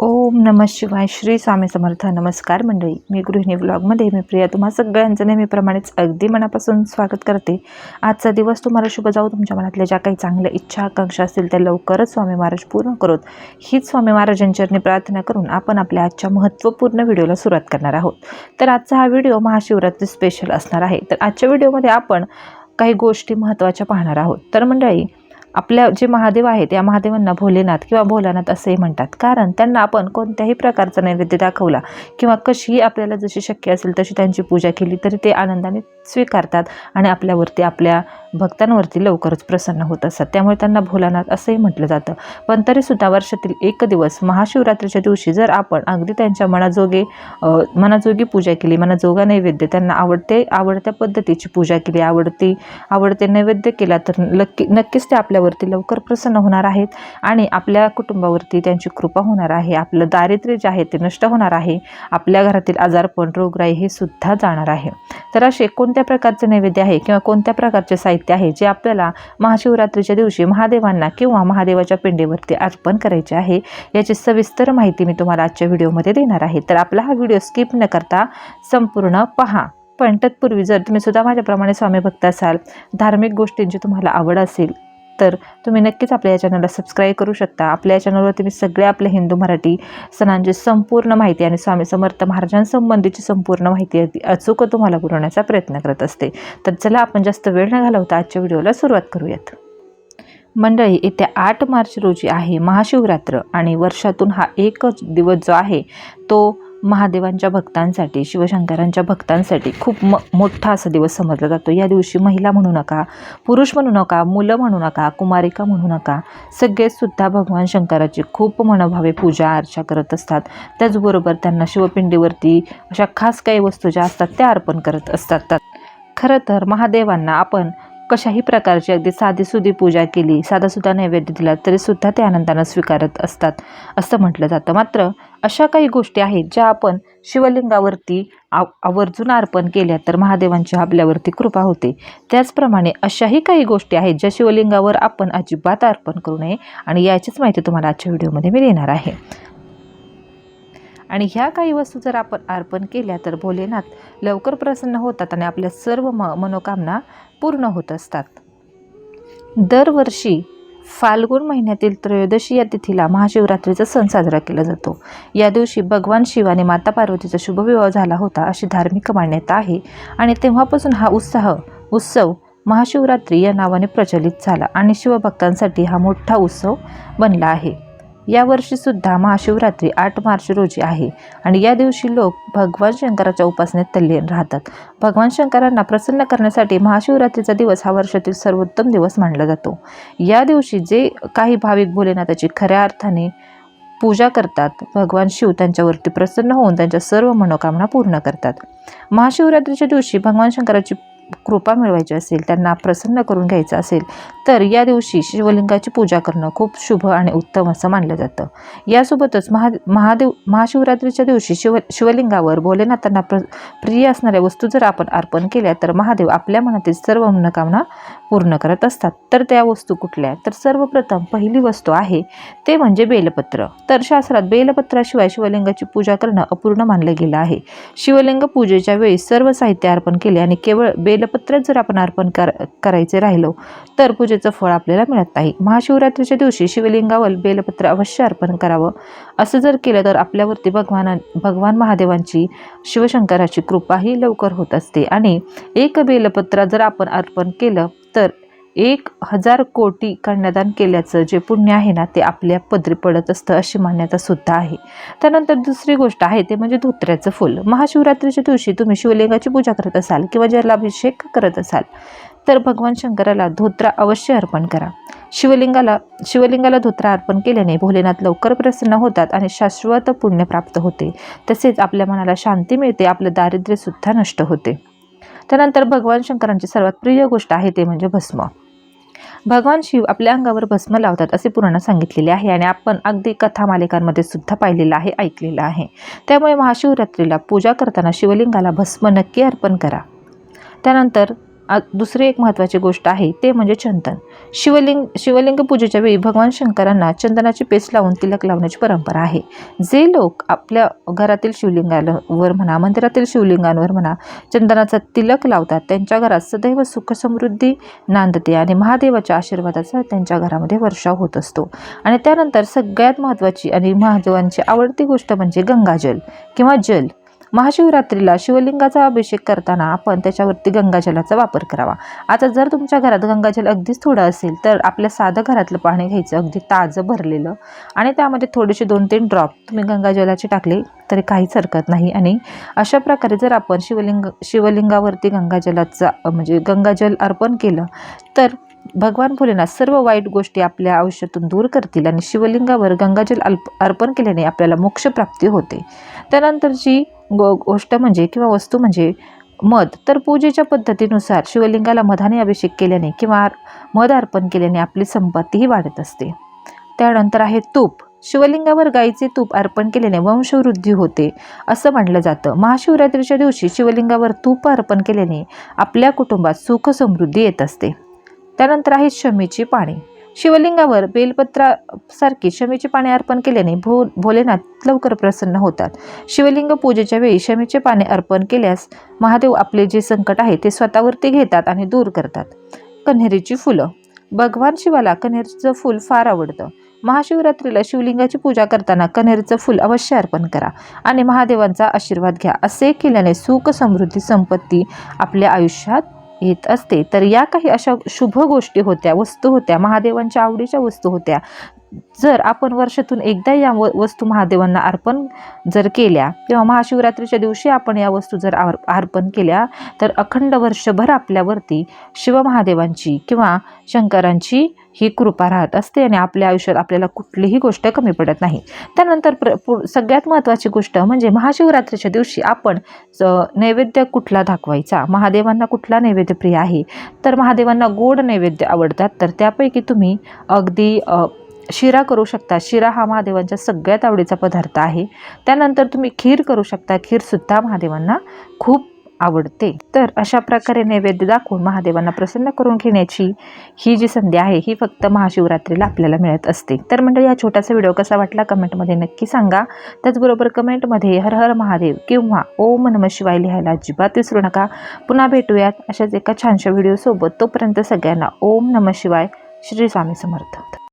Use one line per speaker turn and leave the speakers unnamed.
ओम नम शिवाय. श्री स्वामी समर्थ. नमस्कार मंडळी. मी गृहिणी व्लॉगमध्ये मी प्रिया. तुम्हा सगळ्यांचं नेहमीप्रमाणेच अगदी मनापासून स्वागत करते. आजचा दिवस तुम्हाला शुभ जाऊ तुमच्या मनातल्या ज्या काही चांगल्या इच्छा आकांक्षा असतील त्या लवकरच स्वामी महाराज पूर्ण करोत. हीच स्वामी महाराजांचरणी प्रार्थना करून आपण आपल्या आजच्या महत्त्वपूर्ण व्हिडिओला सुरुवात करणार आहोत. तर आजचा हा व्हिडिओ महाशिवरात्री स्पेशल असणार आहे. तर आजच्या व्हिडिओमध्ये आपण काही गोष्टी महत्त्वाच्या पाहणार आहोत. तर मंडळी आपल्या जे महादेव आहेत या महादेवांना भोलेनाथ किंवा भोलानाथ असेही म्हणतात. कारण त्यांना आपण कोणत्याही प्रकारचा नैवेद्य दाखवला किंवा कशीही आपल्याला जशी शक्य असेल तशी त्यांची पूजा केली तरी ते आनंदाने स्वीकारतात आणि आपल्यावरती आपल्या भक्तांवरती लवकरच प्रसन्न होत असतात. त्यामुळे त्यांना भोलानाथ असंही म्हटलं जातं. पण तरीसुद्धा वर्षातील एक दिवस महाशिवरात्रीच्या दिवशी जर आपण अगदी त्यांच्या मनाजोगे मनाजोगी पूजा केली मनाजोगा नैवेद्य त्यांना आवडते आवडत्या पद्धतीची पूजा केली आवडती आवडते नैवेद्य केला तर नक्की नक्कीच ते आपल्यावरती लवकर प्रसन्न होणार आहेत आणि आपल्या कुटुंबावरती त्यांची कृपा होणार आहे. आपलं दारिद्र्य जे आहे ते नष्ट होणार आहे. आपल्या घरातील आजारपण रोगराई हे सुद्धा जाणार आहे. तर असे कोणत्या प्रकारचे नैवेद्य आहे किंवा कोणत्या प्रकारचे साहित्य आहे जे आपल्याला महाशिवरात्रीच्या दिवशी महादेवांना किंवा महादेवाच्या पिंडीवरती अर्पण करायचे आहे? याची सविस्तर माहिती मी तुम्हाला आजच्या व्हिडिओमध्ये देणार आहे. तर आपला हा व्हिडिओ स्किप न करता संपूर्ण पहा. पण तत्पूर्वी जर तुम्ही सुद्धा माझ्याप्रमाणे स्वामी भक्त असाल धार्मिक गोष्टींची तुम्हाला आवड असेल तर तुम्ही नक्कीच आपल्या या चॅनलला सबस्क्राईब करू शकता. आपल्या या तुम्ही मी सगळ्या आपल्या हिंदू मराठी सणांची संपूर्ण माहिती आणि स्वामी समर्थ महाराजांसंबंधीची संपूर्ण माहिती अगदी अचूक तुम्हाला पुरवण्याचा प्रयत्न करत असते. तर चला आपण जास्त वेळ न घालवता आजच्या व्हिडिओला सुरुवात करूयात. मंडळी येत्या आठ मार्च रोजी आहे महाशिवरात्र आणि वर्षातून हा एकच दिवस जो आहे तो महादेवांच्या भक्तांसाठी शिवशंकरांच्या भक्तांसाठी खूप म मोठा असा दिवस समजला जातो. या दिवशी महिला म्हणू नका पुरुष म्हणू नका मुलं म्हणू नका कुमारिका म्हणू नका सगळेसुद्धा भगवान शंकराची खूप मनोभावे पूजा अर्चा करत असतात. त्याचबरोबर त्यांना शिवपिंडीवरती अशा खास काही वस्तू ज्या असतात त्या अर्पण करत असतात. खरं तर महादेवांना आपण कशाही प्रकारची अगदी साधीसुधी पूजा केली साधासुद्धा नैवेद्य दिला तरीसुद्धा ते आनंदानं स्वीकारत असतात असं म्हटलं जातं. मात्र अशा काही गोष्टी आहेत ज्या आपण शिवलिंगावरती आव आवर्जून अर्पण केल्या तर महादेवांची आपल्यावरती कृपा होते. त्याचप्रमाणे अशाही काही गोष्टी आहेत ज्या शिवलिंगावर आपण अजिबात अर्पण करू नये आणि याचीच माहिती तुम्हाला आजच्या व्हिडिओमध्ये मी देणार आहे. आणि ह्या काही वस्तू जर आपण अर्पण केल्या तर भोलेनाथ लवकर प्रसन्न होतात आणि आपल्या सर्व म मनोकामना पूर्ण होत असतात. दरवर्षी फाल्गुन महिन्यातील त्रयोदशी या तिथीला महाशिवरात्रीचा सण साजरा केला जातो. या दिवशी भगवान शिव आणि माता पार्वतीचा शुभविवाह झाला होता अशी धार्मिक मान्यता आहे आणि तेव्हापासून हा उत्साह उत्सव महाशिवरात्री या नावाने प्रचलित झाला आणि शिवभक्तांसाठी हा मोठा उत्सव बनला आहे. यावर्षीसुद्धा महाशिवरात्री आठ मार्च रोजी आहे. आणि या दिवशी लोक भगवान शंकराच्या उपासनेत तल्लीन राहतात. भगवान शंकरांना प्रसन्न करण्यासाठी महाशिवरात्रीचा दिवस हा वर्षातील सर्वोत्तम दिवस मानला जातो. या दिवशी जे काही भाविक भोलेनाथाची खऱ्या अर्थाने पूजा करतात भगवान शिव त्यांच्यावरती प्रसन्न होऊन त्यांच्या सर्व मनोकामना पूर्ण करतात. महाशिवरात्रीच्या दिवशी भगवान शंकराची कृपा मिळवायची असेल त्यांना प्रसन्न करून घ्यायचं असेल तर या दिवशी शिवलिंगाची पूजा करणं खूप शुभ आणि उत्तम असं मानलं जातं. यासोबतच महा महादेव महाशिवरात्रीच्या दिवशी शिव शिवलिंगावर भोलेनाथांना प्र प्रिय असणाऱ्या वस्तू जर आपण अर्पण केल्या तर महादेव आपल्या मनातील सर्व मनोकामना पूर्ण करत असतात. तर त्या वस्तू कुठल्या? तर सर्वप्रथम पहिली वस्तू आहे ते म्हणजे बेलपत्र. तर शास्त्रात बेलपत्राशिवाय शिवलिंगाची पूजा करणं अपूर्ण मानलं गेलं आहे. शिवलिंग पूजेच्या वेळी सर्व साहित्य अर्पण केले आणि केवळ बेलपत्र जर आपण अर्पण कर करायचे राहिलो तर पूजेचं फळ आपल्याला मिळत नाही. महाशिवरात्रीच्या दिवशी शिवलिंगावर बेलपत्र अवश्य अर्पण करावं. असं जर केलं तर आपल्यावरती भगवाना भगवान महादेवांची शिवशंकराची कृपाही लवकर होत असते. आणि एक बेलपत्र जर आपण अर्पण केलं तर एक हजार कोटी कन्यादान केल्याचं जे पुण्य आहे ना ते आपल्या पदरी पडत असतं अशी मान्यता सुद्धा आहे. त्यानंतर दुसरी गोष्ट आहे ते म्हणजे धोत्र्याचं फुल. महाशिवरात्रीच्या दिवशी तुम्ही शिवलिंगाची पूजा करत असाल किंवा जलाभिषेक करत असाल तर भगवान शंकराला धोत्रा अवश्य अर्पण करा. शिवलिंगाला शिवलिंगाला धोत्रा अर्पण केल्याने भोलेनाथ लवकर प्रसन्न होतात आणि शाश्वत पुण्य प्राप्त होते. तसेच आपल्या मनाला शांती मिळते आपलं दारिद्र्यसुद्धा नष्ट होते. त्यानंतर भगवान शंकरांची सर्वात प्रिय गोष्ट आहे ते म्हणजे भस्म. भगवान शिव आपल्या अंगावर भस्म लावतात असे पुराणात सांगितलेले आहे आणि आपण अगदी कथा मालिकांमध्ये सुद्धा पाहिलेलं आहे ऐकलेलं आहे. त्यामुळे महाशिवरात्रीला पूजा करताना शिवलिंगाला भस्म नक्की अर्पण करा. त्यानंतर दुसरी एक महत्त्वाची गोष्ट आहे ते म्हणजे चंदन. शिवलिंग शिवलिंग पूजेच्या वेळी भगवान शंकरांना चंदनाची पेस्ट लावून तिलक लावण्याची परंपरा आहे. जे लोक आपल्या घरातील शिवलिंगावर म्हणा मंदिरातील शिवलिंगांवर म्हणा चंदनाचा तिलक लावतात त्यांच्या घरात सदैव सुख समृद्धी नांदते आणि महादेवाच्या आशीर्वादाचा त्यांच्या घरामध्ये वर्षाव होत असतो. आणि त्यानंतर सगळ्यात महत्त्वाची आणि महादेवांची आवडती गोष्ट म्हणजे गंगाजल किंवा जल. महाशिवरात्रीला शिवलिंगाचा अभिषेक करताना आपण त्याच्यावरती गंगाजलाचा वापर करावा. आता जर तुमच्या घरात गंगाजल अगदीच थोडं असेल तर आपल्या साधं घरातलं पाणी घ्यायचं अगदी ताजं भरलेलं. आणि त्यामध्ये थोडेसे दोन तीन ड्रॉप तुम्ही गंगाजलाचे टाकले तरी काहीच हरकत नाही. आणि अशा प्रकारे जर आपण शिवलिंग शिवलिंगावरती गंगाजलाचा म्हणजे गंगाजल अर्पण केलं तर भगवान भोलेनाथ सर्व वाईट गोष्टी आपल्या आयुष्यातून दूर करतील आणि शिवलिंगावर गंगाजल अल्प अर्पण केल्याने आपल्याला मोक्षप्राप्ती होते. त्यानंतरची गो गोष्ट म्हणजे किंवा वस्तू म्हणजे मध. तर पूजेच्या पद्धतीनुसार शिवलिंगाला मधाने अभिषेक केल्याने किंवा मध अर्पण केल्याने आपली संपत्तीही वाढत असते. त्यानंतर आहे तूप. शिवलिंगावर गाईचे तूप अर्पण केल्याने वंशवृद्धी होते असं मानलं जातं. महाशिवरात्रीच्या दिवशी शिवलिंगावर तूप अर्पण केल्याने आपल्या कुटुंबात सुख समृद्धी येत असते. त्यानंतर आहे शमीची पाणी. शिवलिंगावर बेलपत्रासारखी शमीची पाने अर्पण केल्याने भो भोलेनाथ लवकर प्रसन्न होतात. शिवलिंग पूजेच्या वेळी शमीचे पाने अर्पण केल्यास महादेव आपले जे संकट आहे ते स्वतःवरती घेतात आणि दूर करतात. कन्हेरीची फुलं. भगवान शिवाला कन्हेरीचं फूल फार आवडतं. महाशिवरात्रीला शिवलिंगाची पूजा करताना कन्हेरीचं फूल अवश्य अर्पण करा आणि महादेवांचा आशीर्वाद घ्या. असे केल्याने सुख समृद्धी संपत्ती आपल्या आयुष्यात येत असते. तर या काही अशा शुभ गोष्टी होत्या वस्तू होत्या महादेवांच्या आवडीच्या वस्तू होत्या. जर आपण वर्षातून एकदा या व वस्तू महादेवांना अर्पण जर केल्या किंवा महाशिवरात्रीच्या दिवशी आपण या वस्तू जर आर अर्पण केल्या तर अखंड वर्षभर आपल्यावरती शिवमहादेवांची किंवा शंकरांची ही कृपा राहत असते आणि आपल्या आयुष्यात आपल्याला कुठलीही गोष्ट कमी पडत नाही. त्यानंतर प्र पु सगळ्यात महत्त्वाची गोष्ट म्हणजे महाशिवरात्रीच्या दिवशी आपण नैवेद्य कुठला दाखवायचा? महादेवांना कुठला नैवेद्य प्रिय आहे? तर महादेवांना गोड नैवेद्य आवडतात तर त्यापैकी तुम्ही अगदी शिरा करू शकता. शिरा हा महादेवांच्या सगळ्यात आवडीचा पदार्थ आहे. त्यानंतर तुम्ही खीर करू शकता. खीरसुद्धा महादेवांना खूप आवडते. तर अशा प्रकारे नैवेद्य दाखवून महादेवांना प्रसन्न करून घेण्याची ही जी संधी आहे ही फक्त महाशिवरात्रीला आपल्याला मिळत असते. तर मंडळी हा छोटासा व्हिडिओ कसा वाटला कमेंटमध्ये नक्की सांगा. त्याचबरोबर कमेंटमध्ये हर हर महादेव किंवा ओम नम शिवाय लिहायला अजिबात विसरू नका. पुन्हा भेटूयात अशाच एका छानशा व्हिडिओसोबत. तोपर्यंत सगळ्यांना ओम नम शिवाय श्री स्वामी समर्थ.